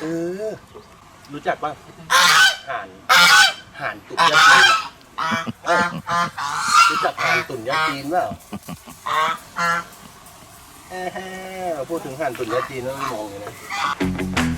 เออ รู้จักป่ะห่านห่านตุ่นยาจีนอะเออรู้จักห่านตุ่นยาจีนเปล่าเอ้ยพูดถึงห่านตุ่นยาจีนแล้วมองอย่างนี้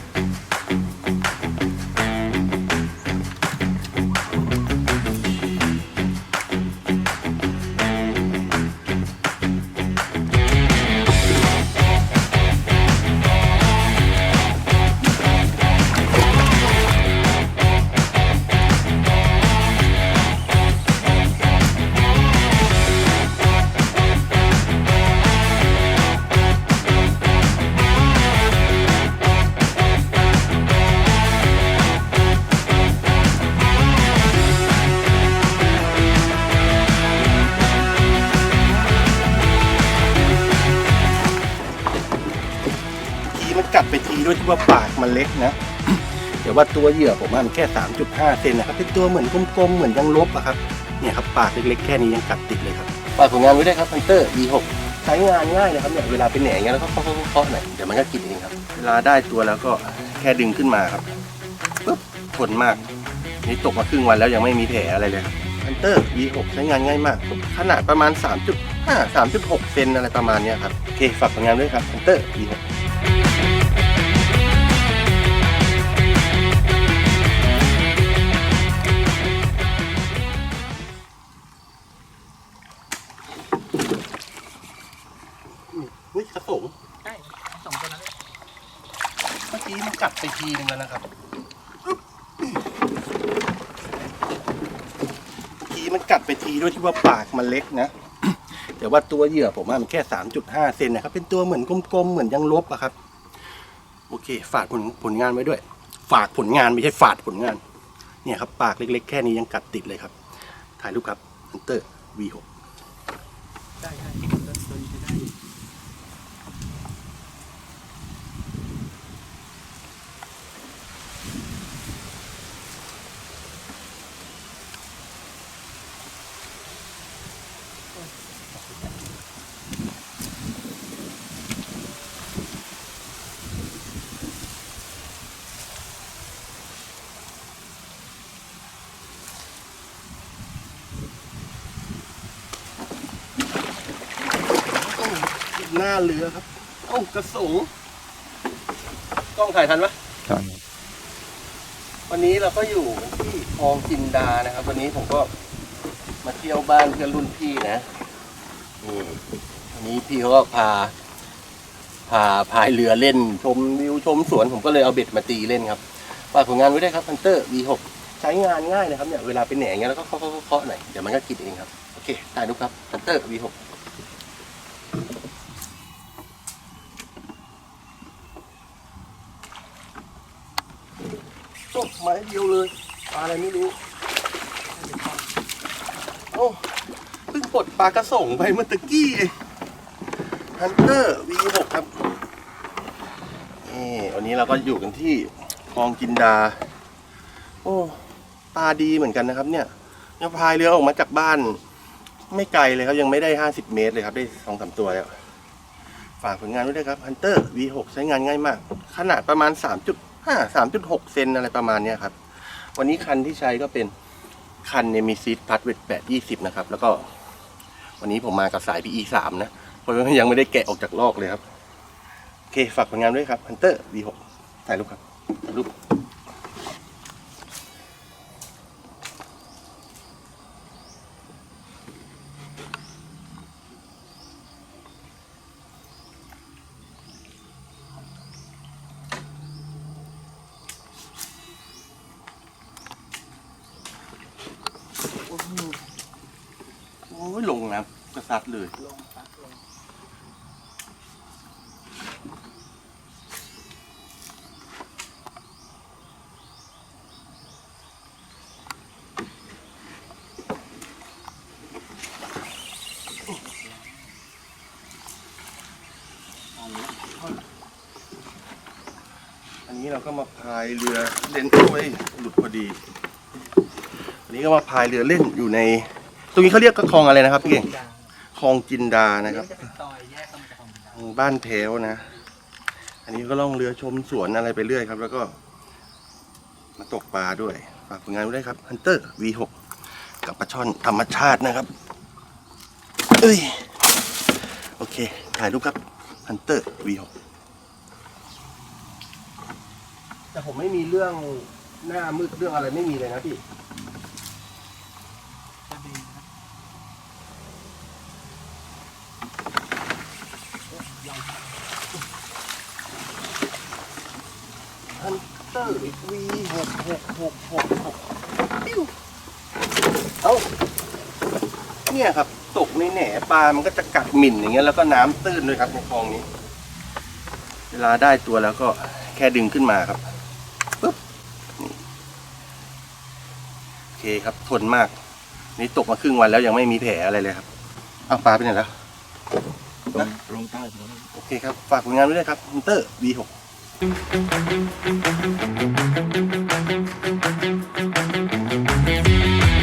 ทีมันกัดไปทีด้วยที่ว่าปากมันเล็กนะ เดี๋ยวว่าตัวเหยื่อผมว่ามันแค่ 3.5เซนนะครับเป็นตัวเหมือนกลมๆเหมือนยังลบอะครับเนี่ยครับปากเล็กๆแค่นี้ยังกัดติดเลยครับฝากผลงานไว้ได้วยครับ Hunter V6 ใช้งานง่ายนะครับเนี่ยเวลาเป็นแหน่อย่างเงี้ยแล้วก็เคาะๆๆหน่อยเดี๋ยวมันก็กินเองครับ เวลาได้ตัวแล้วก็แค่ดึงขึ้นมาครับปุ๊บทนมาก นี่ตกมาครึ่งวันแล้วยังไม่มีแผลอะไรเลยครับ Hunter V6 ใช้งานง่ายมาก ขนาดประมาณ 3.5 3.6 เซนอะไรประมาณเนี้ยครับ โอเค ฝากผลงานด้วยครับ Hunter V6 เกี้มันกัดไปทีนึงแล้วนะครับเมื่อกี้มันกัดไปทีด้วยที่ว่าปากมันเล็กนะ แต่ว่าตัวเหยื่อผมว่ามันแค่ 3.5 เซนนะครับ เป็นตัวเหมือนกลมๆ เหมือนยังลบอะครับ โอเค ฝากผลผลงานไว้ด้วย ฝากผลงานไม่ใช่ฝาดผลงาน เนี่ยครับ ปากเล็กๆ แค่นี้ยังกัดติดเลยครับ ถ่ายรูปครับ Hunter V6 ใช่ใช่ตัวตัวนี้จะได้ หน้าเรือครับเอ้ากระสงกล้องถ่ายทันปะครับวันนี้เราก็อยู่ที่คลองจินดานะครับ วันนี้ผมก็มาเที่ยวบ้านเพื่อนรุ่นพี่นะนี่วันนี้พี่เขาก็พา พาพายเรือเล่น ชมวิวชมสวนผมก็เลยเอาเบ็ดมาตีเล่นครับฝากผลงานไว้ด้วยครับ Hunter V6 ใช้งานง่ายนะครับเนี่ยเวลาเป็นแหน่อย่างเงี้ยแล้วก็เคาะๆเคาะๆหน่อยเดี๋ยวมันก็กินเองครับ โอเคถ่ายรูปครับ Hunter V6 จบ ไม้เดียวเลยปลาอะไรไม่รู้โอ้เพิ่งปลดปลากระส่งไปเมื่อตะกี้เองฮันเตอร์ V6 ครับนี่วันนี้เราก็อยู่กันที่คลองจินดา โอ้ปลาดีเหมือนกันนะครับ เนี่ยยังพายเรือออกมาจากบ้าน ไม่ไกลเลยครับยังไม่ได้50เมตรเลยครับได้สองสามตัวแล้วฝากผลงานไว้ด้วยครับ Hunter V6 ใช้งานง่ายมาก ขนาดประมาณ 3. ห้าสามจุดหกเซนอะไรประมาณเนี้ยครับ วันนี้คันที่ใช้ก็เป็นคันเนี่ยมีซีดพัดเวท8 20นะครับ แล้วก็ วันนี้ผมมากับสาย PE 3นะ เพราะว่ายังไม่ได้แกะออกจากลอกเลยครับ โอเค ฝากผลงานด้วยครับ Hunter V6 ถ่ายรูปครับถ่ายรูป โอ้ยลงน้ำกระซัดเลยลงปักลงอันนี้เราก็มาพายเรือเล่นโอ้ยหลุดพอดี นนี้ก็มาพายเรือเล่นอยู่ใน ตรงนี้เขาเรียกก็คลองอะไรนะครับพี่เก่งคลองจินดานะครับบ้านแถวนะ อันนี้ก็ล่องเรือชมสวนอะไรไปเรื่อยครับ แล้วก็ มาตกปลาด้วยฝากผลงานไว้ด้วยครับ Hunter V6 กับปลาช่อนธรรมชาตินะครับ เอ้ย โอเค ถ่ายรูปครับ Hunter V6 แต่ผมไม่มีเรื่องหน้ามืดเรื่องอะไรไม่มีเลยนะพี่ จะดีนะ ฮันเตอร์ วีหกหกหกหกหกปิ้วเอ้าเนี่ยครับ ตกในแหน่ปลา มันก็จะกัดหมิ่นอย่างเงี้ยแล้วก็น้ำตื้นด้วยครับในคลองนี้ เวลาได้ตัวแล้วก็แค่ดึงขึ้นมาครับปึ๊บนี่โอเคครับทนมาก นี่ตกมาครึ่งวันแล้วยังไม่มีแผลอะไรเลยครับเอาปลาไปไหนแล้วลงใต้โอเคครับ ฝากผลงานไว้ด้วยครับฮันเตอร์ V6 thank you